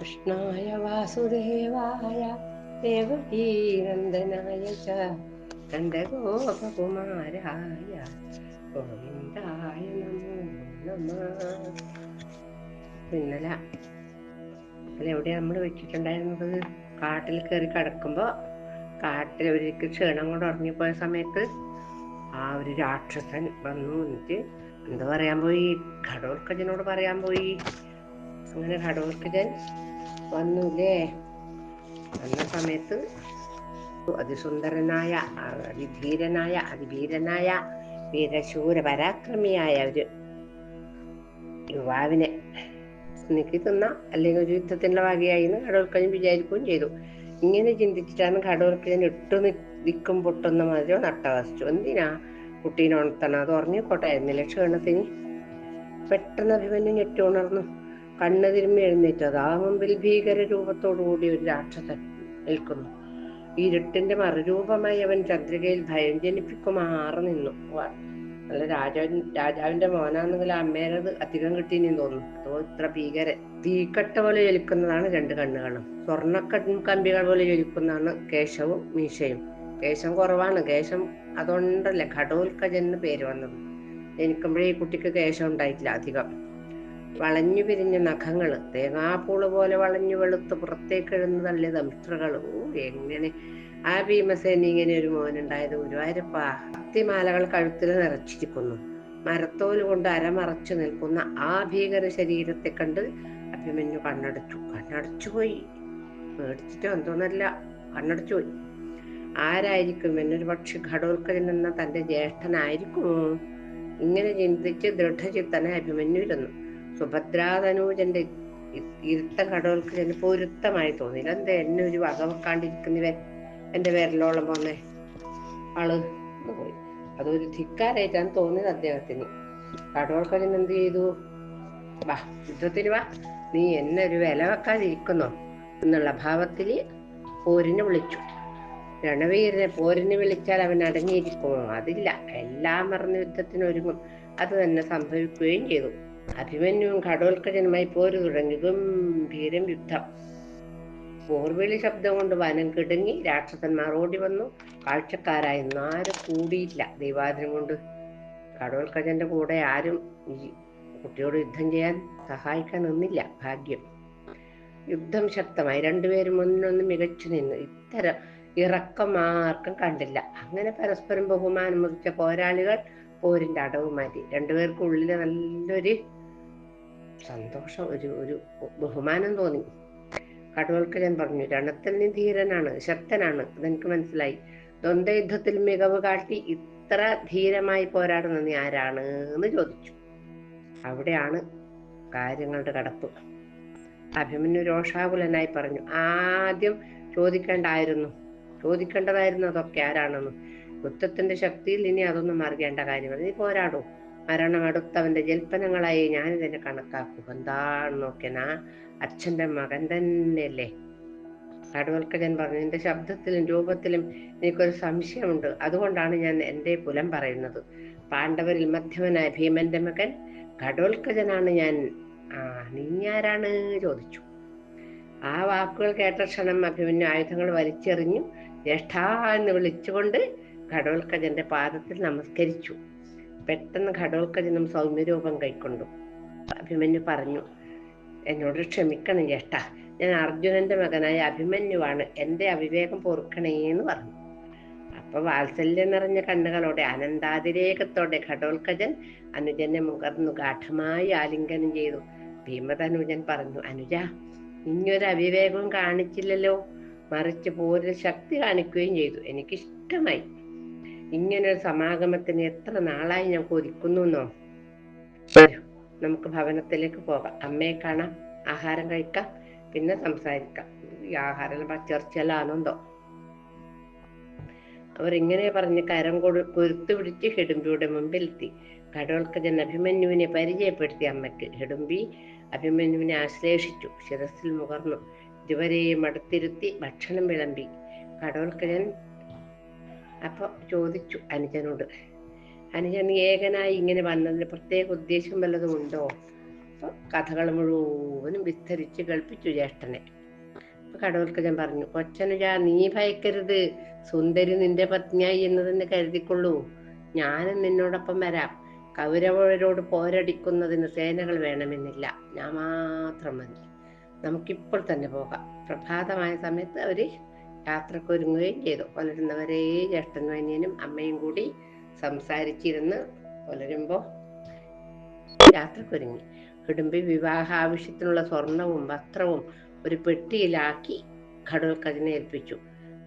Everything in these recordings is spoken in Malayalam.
കൃഷ്ണായ വാസുദേവായ ദേവകീനന്ദനായ ച നന്ദഗോപകുമാരായ ഗോവിന്ദായ നമോ നമ. ഇന്നലെ എവിടെ നമ്മൾ വെച്ചിട്ടുണ്ടായിരുന്നത്? കാട്ടിൽ കയറി കിടക്കുമ്പോൾ കാട്ടിൽ ഒരിക്കൽ ക്ഷീണം കൊണ്ട് ഉറങ്ങിപ്പോയ സമയത്ത് ആ ഒരു രാക്ഷസൻ വന്നു എന്നിട്ട് എന്താ പറയാൻ പോയി? ഘടോൽക്കജനോട് പറയാൻ പോയി. അങ്ങനെ ഘടോൽക്കജൻ വന്നുല്ലേ? വന്ന സമയത്ത് അതിസുന്ദരനായ അതിധീരനായ അതിവീരനായ വീരശൂര പരാക്രമിയായ ഒരു യുവാവിനെ നീക്കി തിന്ന അല്ലെങ്കിൽ ഒരു യുദ്ധത്തിന്റെ ഭാഗയായി എന്ന് വിചാരിക്കുകയും ചെയ്തു. ഇങ്ങനെ ചിന്തിച്ചിട്ടാണ് ഘടോൽക്കജൻ ഇട്ടു നിൽക്കും പൊട്ടുന്ന മാതിരി നട്ടവസിച്ചു. എന്തിനാ കുട്ടീനെ ഉണർത്തണം? അത് ഉറങ്ങിക്കോട്ടായിരുന്നില്ല ക്ഷീണത്തിന് പെട്ടെന്ന് അഭിമന്യു ഞെട്ടുണർന്നു കണ്ണ് തിരുമ്മി എഴുന്നേറ്റത് മുമ്പിൽ ഭീകര രൂപത്തോടു കൂടി ഒരു രാക്ഷസൻ നിൽക്കുന്നു. ഇരുട്ടിന്റെ മറുരൂപമായി അവൻ ചന്ദ്രികയിൽ ഭയം ജനിപ്പിക്കുമാറ് നിന്നു നല്ല രാജാവിൻ രാജാവിന്റെ മോനാണെങ്കിൽ അമ്മേനത് അധികം കിട്ടിയെന്ന് തോന്നുന്നു. അതോ ഇത്ര ഭീകര തീക്കട്ട പോലെ ജ്വലിക്കുന്നതാണ് രണ്ട് കണ്ണുകളും. സ്വർണ കമ്പികൾ പോലെ ജ്വലിക്കുന്നതാണ് കേശവും മീശയും. കേശം കുറവാണ്. കേശം അതുകൊണ്ടല്ലേ ഘടോൽക്കജൻ പേര് വന്നത്. ജനിക്കുമ്പോഴേ ഈ കുട്ടിക്ക് കേശം ഉണ്ടായിട്ടില്ല അധികം. വളഞ്ഞു പിരിഞ്ഞ നഖങ്ങൾ തേങ്ങാപ്പൂൾ പോലെ വളഞ്ഞു വെളുത്ത് പുറത്തേക്ക് എഴുന്ന് തള്ളിയ ദംഷ്ട്രകൾ ഓ എങ്ങനെ? ആ ഭീമസേന ഇങ്ങനെ ഒരു മോനുണ്ടായത് ഗുരുവായൂരപ്പ. അത്തിമാലകൾ കഴുത്തിൽ നിറച്ചിരിക്കുന്നു. മരത്തോൽ കൊണ്ട് അരമറച്ചു നിൽക്കുന്ന ആ ഭീകര ശരീരത്തെ കണ്ട് അഭിമന്യു കണ്ണടച്ചു. കണ്ണടച്ചു പോയി. മേടിച്ചിട്ടോ എന്തോന്നല്ല. കണ്ണടച്ചു പോയി. ആരായിരിക്കും? എന്നൊരു പക്ഷി ഘടോൽക്കജൻ എന്ന തന്റെ ജ്യേഷ്ഠനായിരിക്കുമോ ഇങ്ങനെ ചിന്തിച്ച് ദൃഢചിത്തനെ അഭിമന്യു അഭിമന്യുരുന്നു സുഭദ്രാതനൂജന്റെ ഇരുത്ത ഇരുത്ത ചെന്ന് പൊരുത്തമായി തോന്നി എന്താ എന്നെ ഒരു വക വെക്കാണ്ടിരിക്കുന്നവൻ എന്റെ വിരലോളം പോന്നെ ആൾ പോയി. അതൊരു ധിക്കാരായിട്ടാണ് തോന്നിയത് അദ്ദേഹത്തിന്. ഘടോൽക്കജൻ എന്ത് ചെയ്തു? വാ യുദ്ധത്തിന് വാ. നീ എന്നെ ഒരു വില വെക്കാതിരിക്കുന്നോ? എന്നുള്ള ഭാവത്തിൽ പോരിനെ വിളിച്ചു. രണവീരനെ പോരിന് വിളിച്ചാൽ അവൻ അടങ്ങിയിരിക്കുമോ? അതില്ല. എല്ലാം മറന്ന് യുദ്ധത്തിന് ഒരുങ്ങും. അത് തന്നെ സംഭവിക്കുകയും ചെയ്തു. അഭിമന്യുവും കടോത്കജനുമായി പോര് തുടങ്ങി. ഗംഭീരം യുദ്ധം. പോർവിളി ശബ്ദം കൊണ്ട് വനം കിടുങ്ങി രാക്ഷസന്മാർ ഓടി വന്നു. കാഴ്ചക്കാരായി ആരും കൂടിയില്ല. ദൈവാദിനം കൊണ്ട് കടോൽക്കജന്റെ കൂടെ ആരും ഈ കുട്ടിയോട് യുദ്ധം ചെയ്യാൻ സഹായിക്കാൻ നിന്നില്ല. ഭാഗ്യം. യുദ്ധം ശക്തമായി. രണ്ടുപേരും ഒന്നിനൊന്ന് മികച്ചു നിന്നു. ഇത്തരം ഇറക്കം ആർക്കും കണ്ടില്ല. അങ്ങനെ പരസ്പരം ബഹുമാനം മുറിച്ച പോരാളികൾ പോരിന്റെ അടവ് മാറ്റി രണ്ടുപേർക്കും ഉള്ളിൽ നല്ലൊരു സന്തോഷം ഒരു ഒരു ബഹുമാനം തോന്നി. കടുവൽക്കരൻ പറഞ്ഞു രണത്തിൽ നീ ധീരനാണ് ശക്തനാണ്. അതെനിക്ക് മനസ്സിലായി. ദ്വന്ദ്വയുദ്ധത്തിൽ മികവ് കാട്ടി ഇത്ര ധീരമായി പോരാടുന്ന നീ ആരാണ് എന്ന് ചോദിച്ചു. അവിടെയാണ് കാര്യങ്ങളുടെ കടപ്പ്. അഭിമന്യു രോഷാകുലനായി പറഞ്ഞു ആദ്യം ചോദിക്കേണ്ടായിരുന്നു. ചോദിക്കേണ്ടതായിരുന്നു അതൊക്കെ ആരാണെന്ന്. യുദ്ധത്തിന്റെ ശക്തിയിൽ ഇനി അതൊന്നും അറിയേണ്ട കാര്യമല്ല. നീ പോരാടൂ. മരണം അടുത്തവന്റെ ജൽപ്പനങ്ങളായി ഞാൻ ഇതിനെ കണക്കാക്കും. എന്താണ് നോക്കിയാ അച്ഛന്റെ മകൻ തന്നെയല്ലേ? കടുവൽക്കജൻ പറഞ്ഞു നിന്റെ ശബ്ദത്തിലും രൂപത്തിലും എനിക്കൊരു സംശയമുണ്ട്. അതുകൊണ്ടാണ് ഞാൻ എന്റെ പുലം പറയുന്നത്. പാണ്ഡവരിൽ മധ്യമനായ ഭീമന്റെ മകൻ ഘടോൽക്കജനാണ് ഞാൻ. ആ നീ ആരാണ്? ചോദിച്ചു. ആ വാക്കുകൾ കേട്ട ക്ഷണം അഭിമന്യു ആയുധങ്ങൾ വലിച്ചെറിഞ്ഞു. ജ്യേഷ്ഠ എന്ന് വിളിച്ചുകൊണ്ട് കടോൽക്കജന്റെ പാദത്തിൽ നമസ്കരിച്ചു. പെട്ടെന്ന് ഘടോൽക്കജനും സൗമ്യരൂപം കൈക്കൊണ്ടു. അഭിമന്യു പറഞ്ഞു എന്നോട് ക്ഷമിക്കണം ചേട്ടാ ഞാൻ അർജുനന്റെ മകനായ അഭിമന്യുവാണ്. എന്റെ അവിവേകം പൊറുക്കണേ എന്ന് പറഞ്ഞു. അപ്പൊ വാത്സല്യം നിറഞ്ഞ കണ്ണുകളോടെ അനന്താതിരേകത്തോടെ ഘടോൽക്കജൻ അനുജനെ മുകർന്നു ഗാഠമായി ആലിംഗനം ചെയ്തു. ഭീമതനുജൻ പറഞ്ഞു അനുജ ഇനിയൊരു അവിവേകവും കാണിച്ചില്ലല്ലോ. മറിച്ച് പോരിൽ ശക്തി കാണിക്കുകയും ചെയ്തു. എനിക്കിഷ്ടമായി. ഇങ്ങനൊരു സമാഗമത്തിന് എത്ര നാളായി ഞാൻ കൊതിക്കുന്നു എന്നോ നമുക്ക് ഭവനത്തിലേക്ക് പോകാം. അമ്മയെ കാണാം ആഹാരം കഴിക്കാം പിന്നെ സംസാരിക്കാം. ഈ ആഹാരം പച്ചർച്ചലാണെന്തോ അവർ ഇങ്ങനെ പറഞ്ഞ് കരം കൊടു കുരുത്തു പിടിച്ച് ഹെടുമ്പിയുടെ മുമ്പിലെത്തി. ഘടോൽക്കജൻ അഭിമന്യുവിനെ പരിചയപ്പെടുത്തി അമ്മയ്ക്ക്. ഹെടുമ്പി അഭിമന്യുവിനെ ആശ്ലേഷിച്ചു. ശിരസിൽ മുകർന്നു. ഇരുവരെയും അടുത്തിരുത്തി ഭക്ഷണം വിളമ്പി. ഘടോൽക്കജൻ അപ്പൊ ചോദിച്ചു അനുജനോട്. അനുജൻ ഏകനായി ഇങ്ങനെ വന്നതിന് പ്രത്യേക ഉദ്ദേശം വല്ലതും ഉണ്ടോ? അപ്പൊ കഥകൾ മുഴുവനും വിസ്തരിച്ച് കേൾപ്പിച്ചു ജ്യേഷ്ഠനെ. കടവൽക്കജൻ പറഞ്ഞു കൊച്ചനുജ നീ ഭയക്കരുത്. സുന്ദരി നിന്റെ പത്നിയായി എന്ന് തന്നെ കരുതിക്കൊള്ളൂ. ഞാനും നിന്നോടൊപ്പം വരാം. കൗരവരോട് പോരടിക്കുന്നതിന് സേനകൾ വേണമെന്നില്ല. ഞാൻ മാത്രം മതി. നമുക്കിപ്പോൾ തന്നെ പോകാം. പ്രഭാതമായ സമയത്ത് അവർ യാത്രയ്ക്ക് ഒരുങ്ങുകയും ചെയ്തു. പുലരുന്നവരെ ജ്യേഷ്ഠനും അനിയനും അമ്മയും കൂടി സംസാരിച്ചിരുന്ന് പുലരുമ്പോ യാത്രക്കൊരുങ്ങി കുടുംബി വിവാഹ ആവശ്യത്തിനുള്ള സ്വർണവും വസ്ത്രവും ഒരു പെട്ടിയിലാക്കി ഘടോൽക്കതിനെ ഏൽപ്പിച്ചു.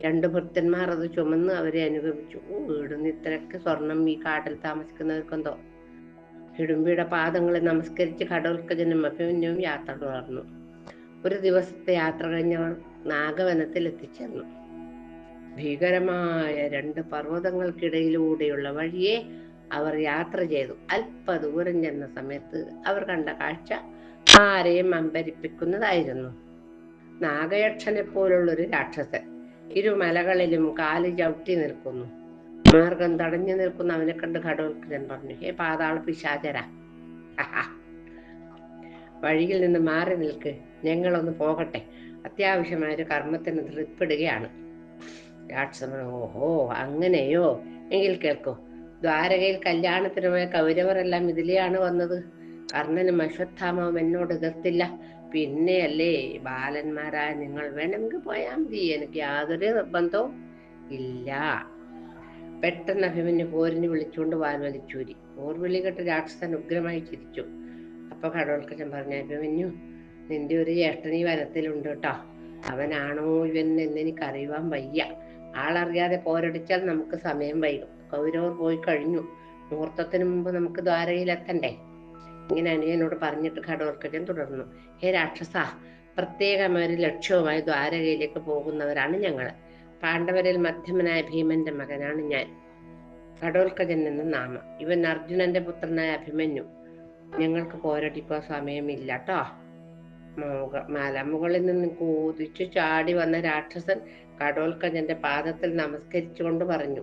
രണ്ടു ഭൃത്യന്മാർ അത് ചുമന്ന് അവരെ അനുഗമിച്ചു. വീടുന്ന് ഇത്രയൊക്കെ സ്വർണം ഈ കാട്ടിൽ താമസിക്കുന്നവർക്കെന്തോ ഹിഡുംബിയുടെ പാദങ്ങളെ നമസ്കരിച്ച് കടൽക്കജനും അഭിമന്യവും യാത്ര തുടർന്നു. ഒരു ദിവസത്തെ യാത്ര കഴിഞ്ഞവർ നാഗവനത്തിൽ എത്തിച്ചേർന്നു ഭീകരമായ രണ്ട് പർവതങ്ങൾക്കിടയിലൂടെയുള്ള വഴിയെ അവർ യാത്ര ചെയ്തു. അല്പ ദൂരം ചെന്ന സമയത്ത് അവർ കണ്ട കാഴ്ച ആരെയും അമ്പരിപ്പിക്കുന്നതായിരുന്നു. നാഗയക്ഷനെ പോലുള്ള ഒരു രാക്ഷസൻ ഇരുമലകളിലും കാൽ ചവിട്ടി നിൽക്കുന്നു. മാർഗം തടഞ്ഞു നിൽക്കുന്ന അവനെ കണ്ട് ഘടോത്കരൻ പറഞ്ഞു ഹേ പാതാള പിശാചര. വഴിയിൽ നിന്ന് മാറി നിൽക്ക്. ഞങ്ങളൊന്ന് പോകട്ടെ. അത്യാവശ്യമായ ഒരു കർമ്മത്തിന് ധൃപ്പെടുകയാണ് രാക്ഷസൻ ഓഹോ അങ്ങനെയോ? എങ്കിൽ കേൾക്കൂ ദ്വാരകയിൽ കല്യാണത്തിന് പോയ കൗരവരെല്ലാം ഇതിലെയാണ് വന്നത്. കർണനും അശ്വത്ഥാമാവും എന്നോട് എതിർത്തില്ല. പിന്നെയല്ലേ ബാലന്മാരായ നിങ്ങൾ വേണമെങ്കിൽ പോയാൽ മതി. എനിക്ക് യാതൊരു നിർബന്ധവും ഇല്ല. പെട്ടെന്ന് അഭിമന്യു പോരിന് വിളിച്ചുകൊണ്ട് വാൽ വലിച്ചൂരി പോർ വിളി കേട്ട് രാക്ഷസൻ ഉഗ്രമായി ചിരിച്ചു. അപ്പൊ കടവൽക്കച്ചൻ പറഞ്ഞ അഭിമന്യു നിന്റെ ഒരു ജ്യേഷ്ഠൻ ഈ വനത്തിലുണ്ട് കേട്ടോ. അവനാണോ ഇവൻ എന്ന് എനിക്ക് അറിയുവാൻ വയ്യ. ആളറിയാതെ പോരടിച്ചാൽ നമുക്ക് സമയം വൈകും. കൗരവർ പോയി കഴിഞ്ഞു. മുഹൂർത്തത്തിന് മുമ്പ് നമുക്ക് ദ്വാരയിലെത്തണ്ടേ ഇങ്ങനെ അനിയനോട് പറഞ്ഞിട്ട് ഘടോൽക്കജൻ തുടർന്നു. ഹേ രാക്ഷസ പ്രത്യേകം ഒരു ലക്ഷ്യവുമായി ദ്വാരകയിലേക്ക് പോകുന്നവരാണ് ഞങ്ങൾ പാണ്ഡവരിൽ മധ്യമനായ ഭീമന്റെ മകനാണ് ഞാൻ. ഘടോൽക്കജൻ എന്ന നാമം. ഇവൻ അർജുനന്റെ പുത്രനായ അഭിമന്യു. ഞങ്ങൾക്ക് പോരടിക്കാൻ സമയമില്ല കേട്ടോ. മലമുകളിൽ നിന്ന് കൂതിച്ചു ചാടി വന്ന രാക്ഷസൻ കടോൽക്കജന്റെ പാദത്തിൽ നമസ്കരിച്ചുകൊണ്ട് പറഞ്ഞു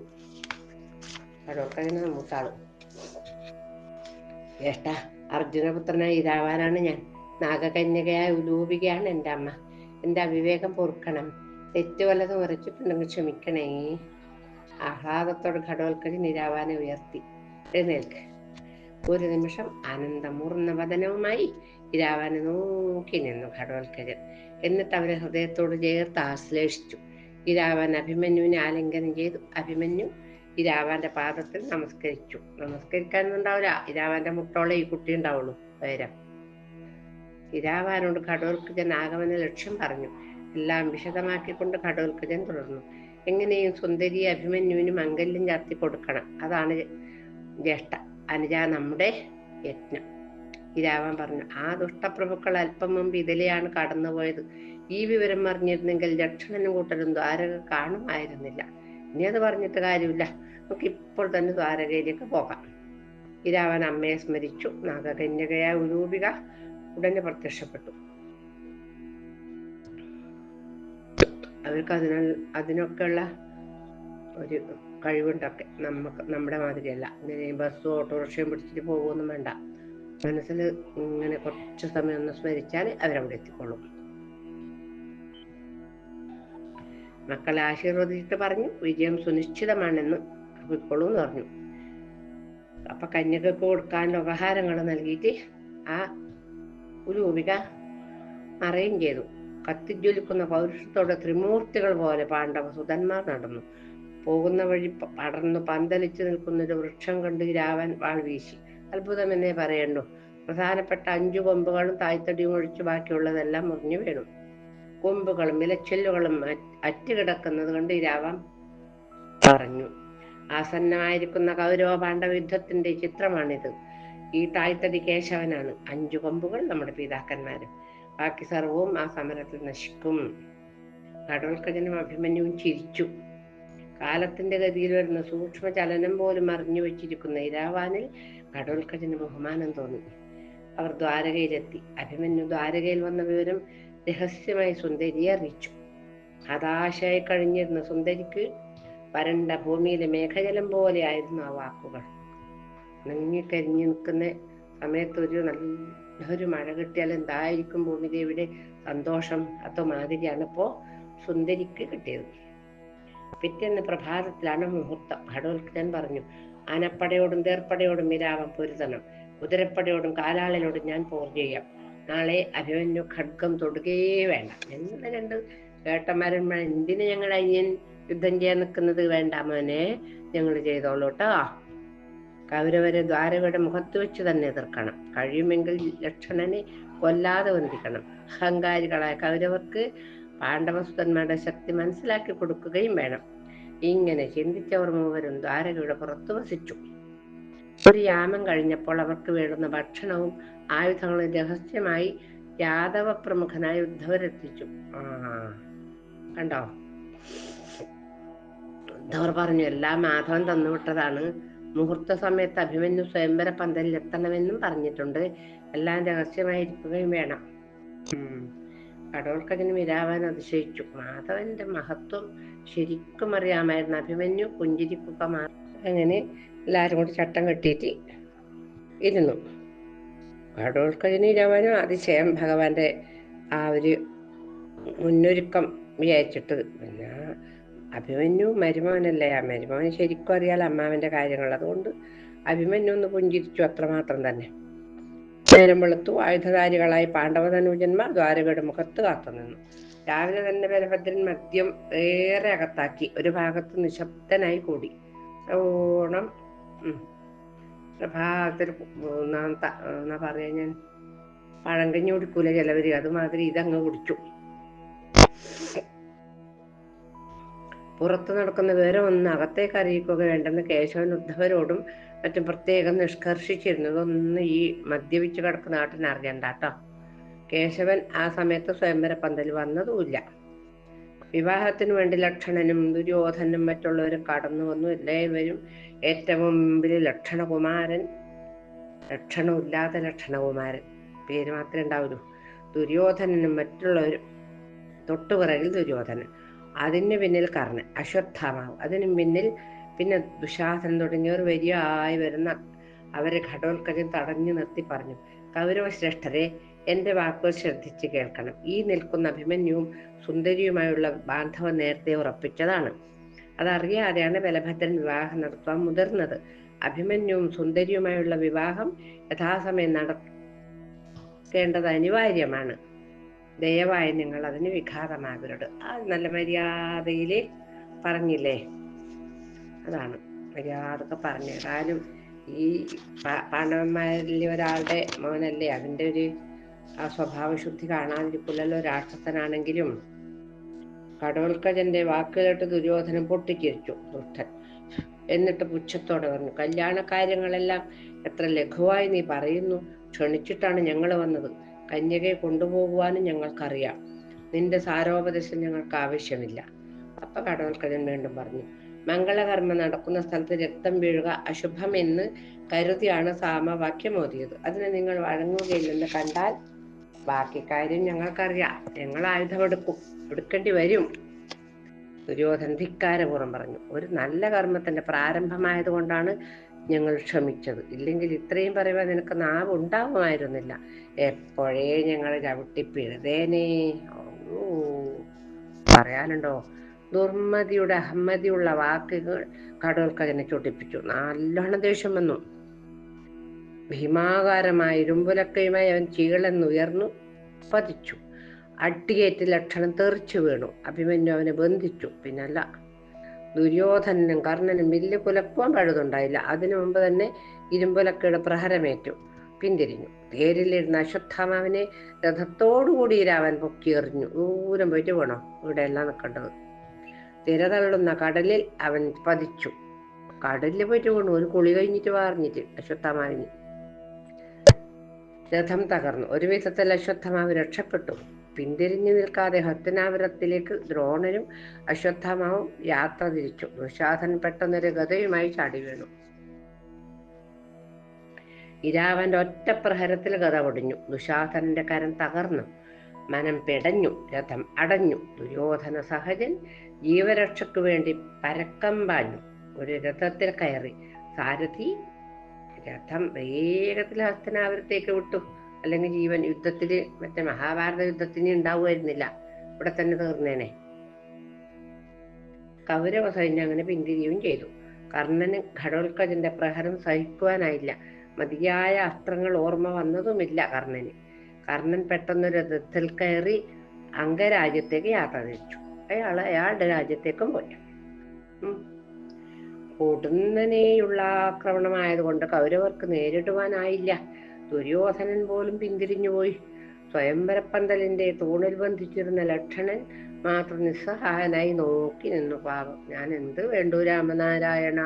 കടോൽക്കജന് നമുക്കാളും. ജ്യേഷ്ഠ അർജുനപുത്രനായി ഇതാവാനാണ് ഞാൻ. നാഗകന്യകയായ ഉലൂപികയാണ് എന്റെ അമ്മ. എന്റെ അവിവേകം പൊറുക്കണം. തെറ്റ് വല്ലതും ഉറച്ചിട്ടുണ്ടെങ്കിൽ ക്ഷമിക്കണേ. ആഹ്ലാദത്തോട് ഘടോൽക്കടി നിരാവാനെ ഉയർത്തി. എഴുന്നേൽക്ക്. ഒരു നിമിഷം ആനന്ദമൂർന്ന വദനവുമായി ഇരാവാനെ നോക്കി നിന്നു ഘടോൽക്കജൻ എന്നിട്ട് അവരെ ഹൃദയത്തോട് ചേർത്ത് ആശ്ലേഷിച്ചു. ഇരാവാൻ അഭിമന്യുവിനെ ആലിംഗനം ചെയ്തു. അഭിമന്യു ഇരാവാന്റെ പാദത്തിൽ നമസ്കരിച്ചു. നമസ്കരിക്കാനൊന്നും ഉണ്ടാവില്ല ഇരാവാന്റെ മുട്ടോളെ ഈ കുട്ടി ഉണ്ടാവുള്ളൂ. വേരം. ഇരാവാനോട് ഘടോൽക്കജൻ ആഗമന ലക്ഷ്യം പറഞ്ഞു. എല്ലാം വിശദമാക്കിക്കൊണ്ട് ഘടോൽക്കജൻ തുടർന്നു. എങ്ങനെയും സുന്ദരി അഭിമന്യുവിന് മംഗല്യം ചാർത്തി കൊടുക്കണം. അതാണ് ജ്യേഷ്ഠ. അനുജ നമ്മുടെ യജ്ഞം ഇരാവൻ പറഞ്ഞു. ആ ദുഷ്ടപ്രഭുക്കൾ അല്പം മുമ്പ് ഇതിലെയാണ് കടന്നുപോയത്. ഈ വിവരം അറിഞ്ഞിരുന്നെങ്കിൽ ലക്ഷണനും കൂട്ടരും ദ്വാരക കാണുമായിരുന്നില്ല. ഇനി അത് പറഞ്ഞിട്ട് കാര്യമില്ല. നമുക്ക് ഇപ്പോൾ തന്നെ ദ്വാരകയിലേക്ക് പോകാം. ഇരാവൻ അമ്മയെ സ്മരിച്ചു. നാഗകന്യകയായ ഉരൂപിക ഉടനെ പ്രത്യക്ഷപ്പെട്ടു. അവർക്ക് അതിന അതിനൊക്കെയുള്ള ഒരു കഴിവുണ്ടൊക്കെ. നമുക്ക് നമ്മുടെ മാതിരിയല്ല. ഇങ്ങനെ ബസ്സും ഓട്ടോറിക്ഷയും പിടിച്ചിട്ട് പോകുമൊന്നും വേണ്ട. മനസ്സിൽ ഇങ്ങനെ കുറച്ച് സമയം ഒന്ന് സ്മരിച്ചാൽ അവരവിടെ എത്തിക്കൊള്ളും മക്കളെ ആശീർവദിച്ചിട്ട് പറഞ്ഞു വിജയം സുനിശ്ചിതമാണെന്ന് ഇപ്പോഴും എന്ന് പറഞ്ഞു. അപ്പൊ കന്യകക്ക് കൊടുക്കാനുള്ള ഉപഹാരങ്ങൾ നൽകിയിട്ട് ആ രൂപിക മറയും ചെയ്തു. കത്തിജ്വലിക്കുന്ന പൗരുഷത്തോടെ ത്രിമൂർത്തികൾ പോലെ പാണ്ഡവ സുതന്മാർ നടന്നു. പോകുന്ന വഴി പടർന്നു പന്തലിച്ചു നിൽക്കുന്ന ഒരു വൃക്ഷം കണ്ട് രാവൻ വാൾ വീശി. അത്ഭുതമെന്നേ പറയണ്ടു. പ്രധാനപ്പെട്ട അഞ്ചു കൊമ്പുകളും തായ്തടിയും ഒഴിച്ച് ബാക്കിയുള്ളതെല്ലാം മുറിഞ്ഞു വീണു. കൊമ്പുകളും ഇലച്ചെല്ലുകളും അറ്റ് അറ്റുകിടക്കുന്നത് കൊണ്ട് രാവൻ പറഞ്ഞു. ആസന്നമായിരിക്കുന്ന കൗരവ പാണ്ഡവ യുദ്ധത്തിന്റെ ചിത്രമാണിത്. ഈ തായ്തടി കേശവനാണ്. അഞ്ചു കൊമ്പുകൾ നമ്മുടെ പിതാക്കന്മാരും. ബാക്കി സർവവും ആ സമരത്തിൽ നശിക്കും. കടോൽക്കജനും അഭിമന്യുവും ചിരിച്ചു. കാലത്തിന്റെ ഗതിയിൽ വരുന്ന സൂക്ഷ്മ ചലനം പോലും അറിഞ്ഞു വെച്ചിരിക്കുന്ന ഇരാവാനിൽ കടോൽക്കജന് ബഹുമാനം തോന്നി. അവർ ദ്വാരകയിലെത്തി. അഭിമന്യു ദ്വാരകയിൽ വന്ന വിവരം രഹസ്യമായി സുന്ദരിയെ അറിയിച്ചു. ഹതാശയായി കഴിഞ്ഞിരുന്ന സുന്ദരിക്ക് വരണ്ട ഭൂമിയിലെ മേഘജലം പോലെയായിരുന്നു ആ വാക്കുകൾ. നങ്ങിക്കരിഞ്ഞു നിൽക്കുന്ന സമയത്ത് ഒരു നല്ല ഒരു മഴ കിട്ടിയാൽ എന്തായിരിക്കും ഭൂമിദേവിയുടെ സന്തോഷം? അതോ മാതിരിയാണ് ഇപ്പോ സുന്ദരിക്ക് കിട്ടിയത്. പിറ്റേന്ന് പ്രഭാതത്തിലാണ് മുഹൂർത്തം. ഘടോത്കജൻ പറഞ്ഞു ആനപ്പടയോടും തേർപ്പടയോടും മിരാവം പൊരുതണം. കുതിരപ്പടയോടും കാലാളിനോടും ഞാൻ പോർ ചെയ്യാം. നാളെ അഭിമന്യു ഖഡ്ഗം തൊടുകയേ വേണ്ട. എന്ന് രണ്ട് വേട്ടന്മാരന്മാർ എന്തിനു ഞങ്ങൾ അയ്യൻ യുദ്ധം ചെയ്യാൻ നിൽക്കുന്നത് വേണ്ട മോനെ? ഞങ്ങൾ ചെയ്തോളൂ കേട്ടോ കൗരവരെ ദ്വാരകയുടെ മുഖത്ത് വെച്ച് തന്നെ എതിർക്കണം. കഴിയുമെങ്കിൽ ലക്ഷണനെ കൊല്ലാതെ വന്ദിക്കണം. അഹങ്കാരികളായ കൗരവർക്ക് പാണ്ഡവസുതന്മാരുടെ ശക്തി മനസ്സിലാക്കി കൊടുക്കുകയും വേണം. ഇങ്ങനെ ചിന്തിച്ചവർ മൂവരും ദ്വാരകയുടെ പുറത്തു വസിച്ചു. ഒരു യാമം കഴിഞ്ഞപ്പോൾ അവർക്ക് വേണ്ടുന്ന ഭക്ഷണവും ആയുധങ്ങളും രഹസ്യമായി യാദവ പ്രമുഖനായ ഉദ്ധവരെത്തിച്ചു ആ കണ്ടോ? ഉദ്ധവർ പറഞ്ഞു എല്ലാം മാധവൻ തന്നുവിട്ടതാണ്. മുഹൂർത്ത സമയത്ത് അഭിമന്യു സ്വയംവര പന്തലിൽ എത്തണമെന്നും പറഞ്ഞിട്ടുണ്ട്. എല്ലാം രഹസ്യമായിരിക്കുകയും വേണം. ഉം. കടോൽക്കതിന് വിരാവാൻ അതിശയിച്ചു. മാധവന്റെ മഹത്വം ശരിക്കും അറിയാമായിരുന്നു. അഭിമന്യു പുഞ്ചിരിക്കുക അങ്ങനെ എല്ലാവരും കൂടി ചട്ടം കെട്ടിയിട്ട് ഇരുന്നു. കടോൽക്കതിന് വിരാവാനും അതിശയം ഭഗവാന്റെ ആ ഒരു മുന്നൊരുക്കം വിചാരിച്ചിട്ട് പിന്നെ അഭിമന്യു മരുമോനല്ലേ ആ മരുമോന് ശരിക്കും അറിയാലോ അമ്മാവന്റെ കാര്യങ്ങൾ. അതുകൊണ്ട് അഭിമന്യു ഒന്ന് പുഞ്ചിരിച്ചു അത്രമാത്രം തന്നെ. നേരം വെളുത്തു ആയുധധാരികളായി പാണ്ഡവധനുജന്മാർ ദ്വാരകയുടെ മുഖത്ത് കാത്തുനിന്നു. രാവിലെ തന്നെ ബലഭദ്രൻ മദ്യം ഏറെ അകത്താക്കി. ഒരു ഭാഗത്ത് നിശബ്ദനായി കൂടി. ഓണം. പ്രഭാതത്തിൽ എന്നാ പറയാ ഞാൻ? പഴങ്കഞ്ഞി കുടിക്കൂല ചിലവര്. അതുമാതിരി ഇതങ്ങ് കുടിച്ചു. പുറത്തു നടക്കുന്ന വിവരം ഒന്ന് അകത്തേക്ക് അറിയിക്കുക വേണ്ടെന്ന് കേശവൻ ഉദ്ധവരോടും മറ്റും പ്രത്യേകം നിഷ്കർഷിച്ചിരുന്നതൊന്നും ഈ മദ്യപിച്ച് കിടക്കുന്ന നാട്ടിന് അറിയണ്ട കേട്ടോ. കേശവൻ ആ സമയത്ത് സ്വയംവര പന്തൽ വന്നതുമില്ല. വിവാഹത്തിന് വേണ്ടി ലക്ഷണനും ദുര്യോധനും മറ്റുള്ളവരും കടന്നു വന്നു. എല്ലാവരും ഏറ്റവും മുമ്പിൽ ലക്ഷണകുമാരൻ ലക്ഷണമില്ലാത്ത ലക്ഷണകുമാരൻ. പേര് മാത്രമേ ഉണ്ടാവുള്ളൂ. ദുര്യോധനനും മറ്റുള്ളവരും തൊട്ടുപിറകിൽ ദുര്യോധനൻ. അതിന് പിന്നിൽ കർണൻ അശ്വത്ഥാമാവ്. അതിന് പിന്നിൽ പിന്നെ ദുശാസനം തുടങ്ങിയവർ വലിയ ആയി വരുന്ന അവരെ ഘടോത്കജം തടഞ്ഞു നിർത്തി പറഞ്ഞു. കൗരവശ്രേഷ്ഠരെ എന്റെ വാക്കുകൾ ശ്രദ്ധിച്ച് കേൾക്കണം. ഈ നിൽക്കുന്ന അഭിമന്യുവും സുന്ദരിയുമായുള്ള ബാന്ധവം നേരത്തെ ഉറപ്പിച്ചതാണ്. അതറിയാതെയാണ് ബലഭദ്രൻ വിവാഹം നടത്താൻ മുതിർന്നത്. അഭിമന്യുവും സുന്ദരിയുമായുള്ള വിവാഹം യഥാസമയം നടക്കേണ്ടത് അനിവാര്യമാണ്. ദയവായി നിങ്ങൾ അതിന് വിഘാതമാകരുത്. ആ നല്ല മര്യാദയിൽ പറഞ്ഞില്ലേ? അതാണ് മര്യാദയ്ക്ക് പറഞ്ഞു. ഈ പാണ്ഡവന്മാരിൽ ഒരാളുടെ മോനല്ലേ? അതിന്റെ ഒരു ആ സ്വഭാവശുദ്ധി കാണാതിരിക്കില്ലല്ലോ രാക്ഷസനാണെങ്കിലും. കടവൽക്കജന്റെ വാക്കുകേട്ട് ദുര്യോധനം പൊട്ടിച്ചിരിച്ചു ദുഷ്ടൻ എന്നിട്ട് പുച്ഛത്തോടെ പറഞ്ഞു കല്യാണ കാര്യങ്ങളെല്ലാം എത്ര ലഘുവായി നീ പറയുന്നു. ക്ഷണിച്ചിട്ടാണ് ഞങ്ങൾ വന്നത്. കന്യകയെ കൊണ്ടുപോകുവാനും ഞങ്ങൾക്കറിയാം. നിന്റെ സാരോപദേശം ഞങ്ങൾക്ക് ആവശ്യമില്ല. അപ്പൊ കടവൽക്കജൻ വീണ്ടും പറഞ്ഞു മംഗളകർമ്മം നടക്കുന്ന സ്ഥലത്ത് രക്തം വീഴുക അശുഭമെന്ന് കരുതിയാണ് സാമവാക്യം ഓതിയത് അതിനെ നിങ്ങൾ വഴങ്ങുകയില്ലെന്ന് കണ്ടാൽ ബാക്കി കാര്യം ഞങ്ങൾക്കറിയാം. ഞങ്ങൾ ആയുധമെടുക്കും എടുക്കേണ്ടി വരും. ദുര്യോധന ധിക്കാരപൂർവം പറഞ്ഞു. ഒരു നല്ല കർമ്മത്തിന്റെ പ്രാരംഭമായത് കൊണ്ടാണ് ഞങ്ങൾ ക്ഷമിച്ചത്. ഇല്ലെങ്കിൽ ഇത്രയും പറയുവാൻ നിനക്ക് നാവ് ഉണ്ടാവുമായിരുന്നില്ല. എപ്പോഴേ ഞങ്ങൾ ചവിട്ടിപ്പിഴുതേനേ ഓ പറയാനുണ്ടോ? ദുർമതിയുടെ അഹമ്മതിയുള്ള വാക്കുകൾ കടോൽക്കജനെ ചൊടിപ്പിച്ചു. നല്ലോണം ദേഷ്യം വന്നു. ഭീമാകാരമായ ഇരുമ്പുലക്കയുമായി അവൻ ചീളെന്നുയർന്നു പതിച്ചു. അട്ടിയേറ്റ് ലക്ഷണം തെറിച്ചു വീണു. അഭിമന്യു അവനെ ബന്ധിച്ചു. പിന്നല്ല ദുര്യോധനനും കർണനും വില്ല് കുലക്കുവാൻ പഴുതുണ്ടായില്ല. അതിനു മുമ്പ് തന്നെ ഇരുമ്പുലക്കയുടെ പ്രഹരമേറ്റു. പിന്തിരിഞ്ഞു. തേരിലിരുന്ന അശ്വത്ഥാമാവിനെ രഥത്തോടുകൂടി രാവൻ പൊക്കിയെറിഞ്ഞു. ദൂരം പോയിട്ട് പോണോ? ഇവിടെ എല്ലാം നിൽക്കേണ്ടത് തിരതള്ളുന്ന കടലിൽ അവൻ പതിച്ചു. കടലിൽ പോയിട്ട് വീണു ഒരു കുളി കഴിഞ്ഞിട്ട് വാർന്നിട്ട് അശ്വത്ഥാമാവിന്. രഥം തകർന്നു. ഒരു വിധത്തിൽ അശ്വത്ഥമാവ് രക്ഷപ്പെട്ടു. പിന്തിരിഞ്ഞു നിൽക്കാതെ ഹസ്തനാപുരത്തിലേക്ക് ദ്രോണനും അശ്വത്ഥമാവും യാത്ര തിരിച്ചു. ദുശാസൻ പെട്ടെന്നൊരു ഗതയുമായി ചാടി വീണു. ഇരാവന്റെ ഒറ്റ പ്രഹരത്തിൽ ഗത ഒടിഞ്ഞു ദുശാസനന്റെ കരം തകർന്നു. മനം പിടഞ്ഞു. രഥം അടഞ്ഞു. ദുര്യോധന സഹജൻ ജീവരക്ഷയ്ക്കു വേണ്ടി പരക്കം പാഞ്ഞു. ഒരു രഥത്തിൽ കയറി. സാരഥി രഥം വേഗത്തിൽ ഹസ്തനാപുരത്തേക്ക് വിട്ടു. അല്ലെങ്കിൽ ജീവൻ യുദ്ധത്തിൽ മറ്റേ മഹാഭാരത യുദ്ധത്തിന് ഉണ്ടാവുമായിരുന്നില്ല. ഇവിടെ തന്നെ തീർന്നേനെ. കൗരവ സൈന്യം അങ്ങനെ പിന്തിരിയും ചെയ്തു. കർണന് ഘടോൽക്കജന്റെ പ്രഹരം സഹിക്കുവാനായില്ല. മതിയായ അസ്ത്രങ്ങൾ ഓർമ്മ വന്നതുമില്ല കർണന്. കർണൻ പെട്ടെന്നൊരു രഥത്തിൽ കയറി അംഗരാജ്യത്തേക്ക് യാത്ര തിരിച്ചു. അയാൾ അയാളുടെ രാജ്യത്തേക്കും പോയി. ഉം. കൊടുന്നനെയുള്ള ആക്രമണമായതുകൊണ്ട് കൗരവർക്ക് നേരിടുവാനായില്ല. ദുര്യോധനൻ പോലും പിന്തിരിഞ്ഞുപോയി. സ്വയംവരപ്പന്തലിന്റെ തൂണിൽ ബന്ധിച്ചിരുന്ന ലക്ഷണൻ മാത്രം നിസ്സഹായനായി നോക്കി നിന്നു. പാവം. ഞാൻ എന്ത് വേണ്ടു രാമനാരായണ?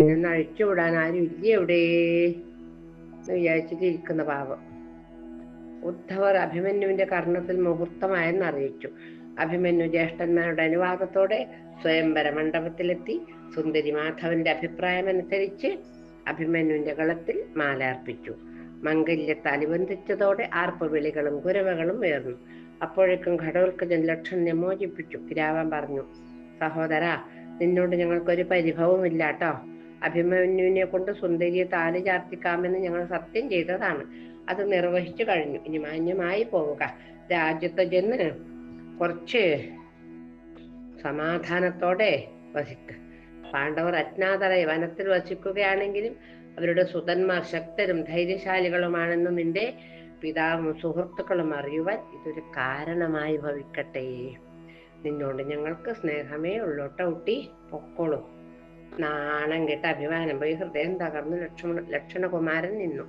എന്നെ അഴിച്ചുവിടാൻ ആരും ഇല്ല എവിടെ എന്ന് വിചാരിച്ചിട്ടിരിക്കുന്ന പാവം. ഉദ്ധവർ അഭിമന്യുവിന്റെ കർണത്തിൽ മുഹൂർത്തമായെന്ന് അറിയിച്ചു. അഭിമന്യു ജ്യേഷ്ഠന്മാരുടെ അനുവാദത്തോടെ സ്വയംവര മണ്ഡപത്തിലെത്തി. സുന്ദരി മാധവന്റെ അഭിപ്രായമനുസരിച്ച് അഭിമന്യുവിന്റെ കളത്തിൽ മാല അർപ്പിച്ചു മംഗല്യത്തെ അനുബന്ധിച്ചതോടെ ആർപ്പുവിളികളും കുരവകളും ഉയർന്നു. അപ്പോഴേക്കും ഘടോത്കജൻ ലക്ഷണനെ മോചിപ്പിച്ചു. കിരാവൻ പറഞ്ഞു സഹോദര നിന്നോട് ഞങ്ങൾക്കൊരു പരിഭവമില്ല കേട്ടോ അഭിമന്യുവിനെ കൊണ്ട് സുന്ദരിയെ താലി ചാർത്തിക്കാമെന്ന് ഞങ്ങൾ സത്യം ചെയ്തതാണ്. അത് നിർവഹിച്ചു കഴിഞ്ഞു. ഇനി മാന്യമായി പോവുക. രാജ്യത്തെ ചെന്ന് കുറച്ച് സമാധാനത്തോടെ വസിക്ക്. പാണ്ഡവർ അജ്ഞാതരായി വനത്തിൽ വസിക്കുകയാണെങ്കിലും അവരുടെ സുതന്മാർ ശക്തരും ധൈര്യശാലികളുമാണെന്നും നിന്റെ പിതാവും സുഹൃത്തുക്കളും അറിയുവാൻ ഇതൊരു കാരണമായി ഭവിക്കട്ടെ. നിന്നോട് ഞങ്ങൾക്ക് സ്നേഹമേ ഉള്ളോട്ട ഊട്ടി പൊക്കോളൂ. നാണം കേട്ട അഭിമാനം. പോയി ഹൃദയം തകർന്ന് ലക്ഷ്മണ ലക്ഷണകുമാരൻ നിന്നു.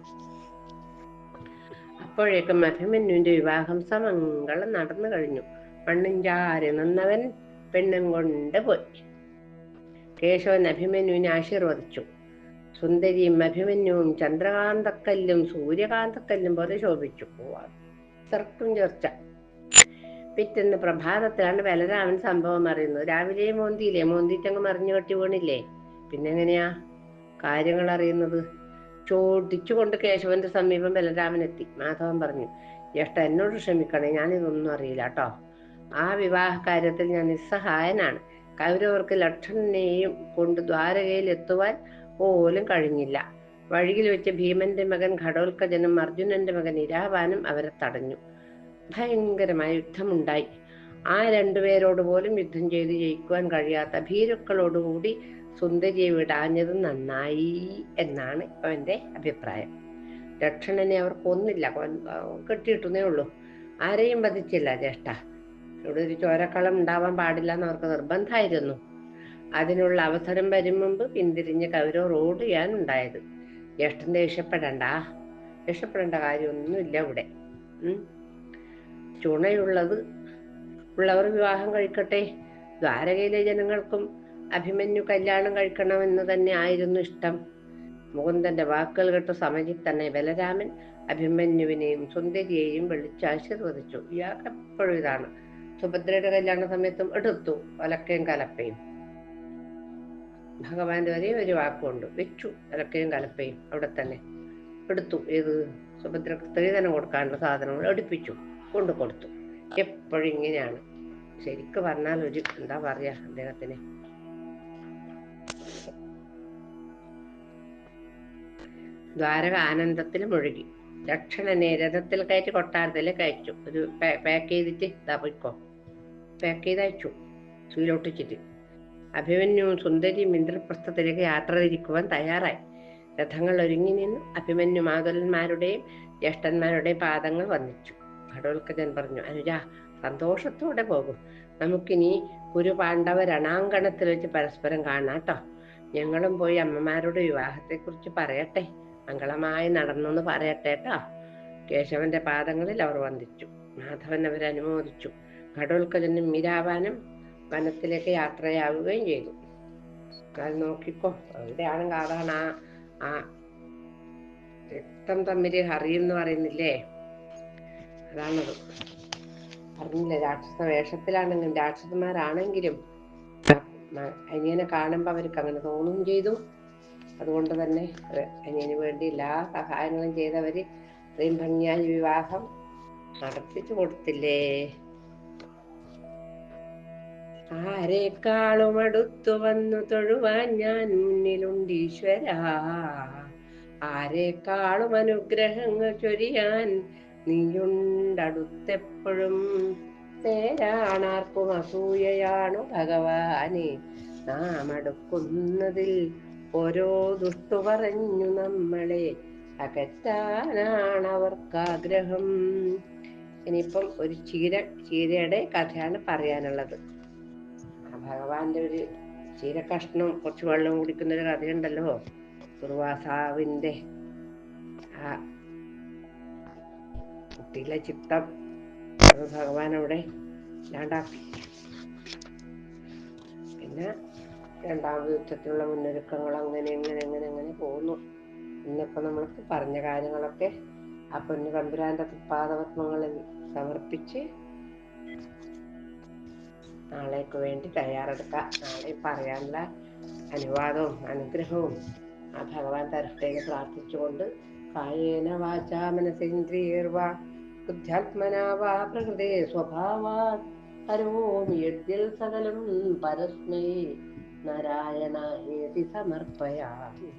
അപ്പോഴേക്കും അഭിമന്യുവിന്റെ വിവാഹം സമംഗളം നടന്നു കഴിഞ്ഞു. മണ്ണിൻ ചാരി നിന്നവൻ പെണ്ണും കൊണ്ട് പോയി കേശവൻ അഭിമന്യുവിനെ ആശീർവദിച്ചു. സുന്ദരിയും അഭിമന്യുവും ചന്ദ്രകാന്തക്കല്ലും സൂര്യകാന്തക്കല്ലും പോലെ ശോഭിച്ചു. സർക്കും ചർച്ച. പിറ്റെന്ന് പ്രഭാതത്തിലാണ് ബലരാമൻ സംഭവം അറിയുന്നത്. രാവിലെ മോന്തിയില്ലേ? മോന്തിയിട്ടങ്ങ് മറിഞ്ഞു കെട്ടി വീണില്ലേ? പിന്നെ എങ്ങനെയാ കാര്യങ്ങൾ അറിയുന്നത്? ചോദിച്ചുകൊണ്ട് കേശവന്റെ സമീപം ബലരാമൻ എത്തി മാധവൻ പറഞ്ഞു ജ്യേഷ്ഠ എന്നോട് ക്ഷമിക്കണേ. ഞാനിതൊന്നും അറിയില്ല കേട്ടോ. ആ വിവാഹ കാര്യത്തിൽ ഞാൻ നിസ്സഹായനാണ്. കൗരവർക്ക് ലക്ഷണനെയും കൊണ്ട് ദ്വാരകയിൽ എത്തുവാൻ പോലും കഴിഞ്ഞില്ല. വഴിയിൽ വെച്ച് ഭീമന്റെ മകൻ ഘടോൽക്കജനും അർജുനന്റെ മകൻ ഇരാവാനും അവരെ തടഞ്ഞു. ഭയങ്കരമായ യുദ്ധമുണ്ടായി. ആ രണ്ടുപേരോട് പോലും യുദ്ധം ചെയ്ത് ജയിക്കുവാൻ കഴിയാത്ത ഭീരുക്കളോടുകൂടി സുന്ദരിയെ വിടാഞ്ഞത് നന്നായി എന്നാണ് അവന്റെ അഭിപ്രായം. ലക്ഷണനെ അവർ കൊന്നില്ല കെട്ടിയിട്ടുന്നേ ഉള്ളൂ. ആരെയും വധിച്ചില്ല ജ്യേഷ്ഠ. ഇവിടെ ഒരു ചോരക്കളം ഉണ്ടാവാൻ പാടില്ല എന്ന് അവർക്ക് നിർബന്ധമായിരുന്നു. അതിനുള്ള അവസരം വരും മുമ്പ് പിന്തിരിഞ്ഞ് കൗരവർ ഓടുകയാണ് ഉണ്ടായത്. ജ്യേഷ്ഠൻ ദേഷ്യപ്പെടണ്ട. രക്ഷപ്പെടേണ്ട കാര്യമൊന്നുമില്ല ഇവിടെ. ചുണയുള്ളത് ഉള്ളവർ വിവാഹം കഴിക്കട്ടെ. ദ്വാരകയിലെ ജനങ്ങൾക്കും അഭിമന്യു കല്യാണം കഴിക്കണമെന്ന് തന്നെ ആയിരുന്നു ഇഷ്ടം. മുകുന്ദന്റെ വാക്കുകൾ കേട്ട സമയത്തിൽ തന്നെ ബലരാമൻ അഭിമന്യുവിനെയും സുന്ദരിയെയും വിളിച്ച് ആശീർവദിച്ചു. ഇയാൾക്ക് എപ്പോഴും ഇതാണ് സുഭദ്രയുടെ കല്യാണ സമയത്തും എടുത്തു ഒലക്കയും കലപ്പയും. ഭഗവാന്റെ വരെ ഒരു വാക്കുണ്ട് വെച്ചു ഒലക്കയും കലപ്പയും അവിടെ തന്നെ. എടുത്തു ഏത്? സുഭദ്രക്ക് സ്ത്രീധനം കൊടുക്കാനുള്ള സാധനങ്ങൾ എടുപ്പിച്ചു കൊണ്ടു കൊടുത്തു. എപ്പോഴും ഇങ്ങനെയാണ്. ശരിക്ക് പറഞ്ഞാൽ ഒരു എന്താ പറയാ അദ്ദേഹത്തിന്? ദ്വാരക ആനന്ദത്തിൽ മുഴുകി. ലക്ഷണനെ രഥത്തിൽ കയറ്റി കൊട്ടാരത്തിൽ അയച്ചു ഒരു പാക്ക് ചെയ്തിട്ട് ഇതാ പോയിക്കോ. പാക്ക് ചെയ്ത് അയച്ചു സീലൊട്ടിച്ചിട്ട് അഭിമന്യുവും സുന്ദരിയും ഇന്ദ്രപ്രസ്ഥത്തിലേക്ക് യാത്ര തിരിക്കുവാൻ തയ്യാറായി. രഥങ്ങൾ ഒരുങ്ങി നിന്നു. അഭിമന്യു മാതുലന്മാരുടെയും ജ്യേഷ്ഠന്മാരുടെയും പാദങ്ങൾ വന്നിച്ചു ഘടോൽക്കജൻ പറഞ്ഞു അനുജ സന്തോഷത്തോടെ പോകും. നമുക്കിനി കുരു പാണ്ഡവ രണാങ്കണത്തിൽ വെച്ച് പരസ്പരം കാണാട്ടോ ഞങ്ങളും പോയി അമ്മമാരുടെ വിവാഹത്തെക്കുറിച്ച് പറയട്ടെ. മംഗളമായി നടന്നെന്ന് പറയട്ടെ കേട്ടോ. കേശവന്റെ പാദങ്ങളിൽ അവർ വന്ദിച്ചു. മാധവൻ അവരെ അനുമോദിച്ചു. ഘടോൽക്കജനും മീരാവാനും വനത്തിലേക്ക് യാത്രയാവുകയും ചെയ്തു. അത് നോക്കിക്കോ എവിടെയാണ് കാണാൻ ആ ആ രക്തം തമ്മിൽ ഹറിയെന്ന് പറയുന്നില്ലേ? അതാണത്. പറഞ്ഞില്ലേ രാക്ഷസ വേഷത്തിലാണെങ്കിലും രാക്ഷസന്മാരാണെങ്കിലും അനിയനെ കാണുമ്പോൾ അവർക്ക് അങ്ങനെ തോന്നുകയും ചെയ്തു. അതുകൊണ്ട് തന്നെ അനിയന് വേണ്ടി എല്ലാ സഹായങ്ങളും ചെയ്തവര് അത്രയും ഭംഗിയായി വിവാഹം നടത്തിച്ചു കൊടുത്തില്ലേ? ആരെക്കാളും അടുത്തു വന്നു തൊഴുവാൻ ഞാൻ മുന്നിലുണ്ട് ഈശ്വര. ആരെക്കാളും അനുഗ്രഹങ്ങൾ ചൊരിയാൻ നീയുണ്ടടുത്തെപ്പോഴും നേരാണാർക്കും അസൂയയാണു ഭഗവാനെ. നാം അടുക്കുന്നതിൽ ഓരോ ദുഷ്ടു പറഞ്ഞു നമ്മളെ. അകറ്റാനാണ് അവർക്കാഗ്രഹം ഇനിയിപ്പം ഒരു ചീര ചീരയുടെ കഥയാണ് പറയാനുള്ളത്. ഭഗവാന്റെ ഒരു ചീര കഷ്ണം കുറച്ച് വെള്ളം കുടിക്കുന്ന ഒരു കഥയുണ്ടല്ലോ. ദുർവാസാവിന്റെ ആ കുട്ടിയിലെ ചിത്തം. അത് ഭഗവാൻ അവിടെ ഇല്ലാണ്ടാക്കി. പിന്നെ രണ്ടാം യുദ്ധത്തിലുള്ള മുന്നൊരുക്കങ്ങൾ അങ്ങനെ അങ്ങനെ അങ്ങനെ അങ്ങനെ പോകുന്നു. ഇന്നിപ്പോ നമ്മൾക്ക് പറഞ്ഞ കാര്യങ്ങളൊക്കെ ആ പൊന്നു തമ്പുരാന്റെ പാദപത്മങ്ങളിൽ സമർപ്പിച്ച് നാളേക്ക് വേണ്ടി തയ്യാറെടുക്കാം. നാളെ പറയാനുള്ള അനുവാദവും അനുഗ്രഹവും ആ ഭഗവാൻ തരട്ടേന്ന് പ്രാർത്ഥിച്ചുകൊണ്ട് കായേന വാചാ മനസേന്ദ്രിയേർവാ ബുദ്ധ്യാത്മനാ വാ പ്രകൃതേ സ്വഭാവാ. കരോമി യദ്യൽ സകലം പരസ്മൈ നാരായണ ഏതി സമർപ്പയാമി.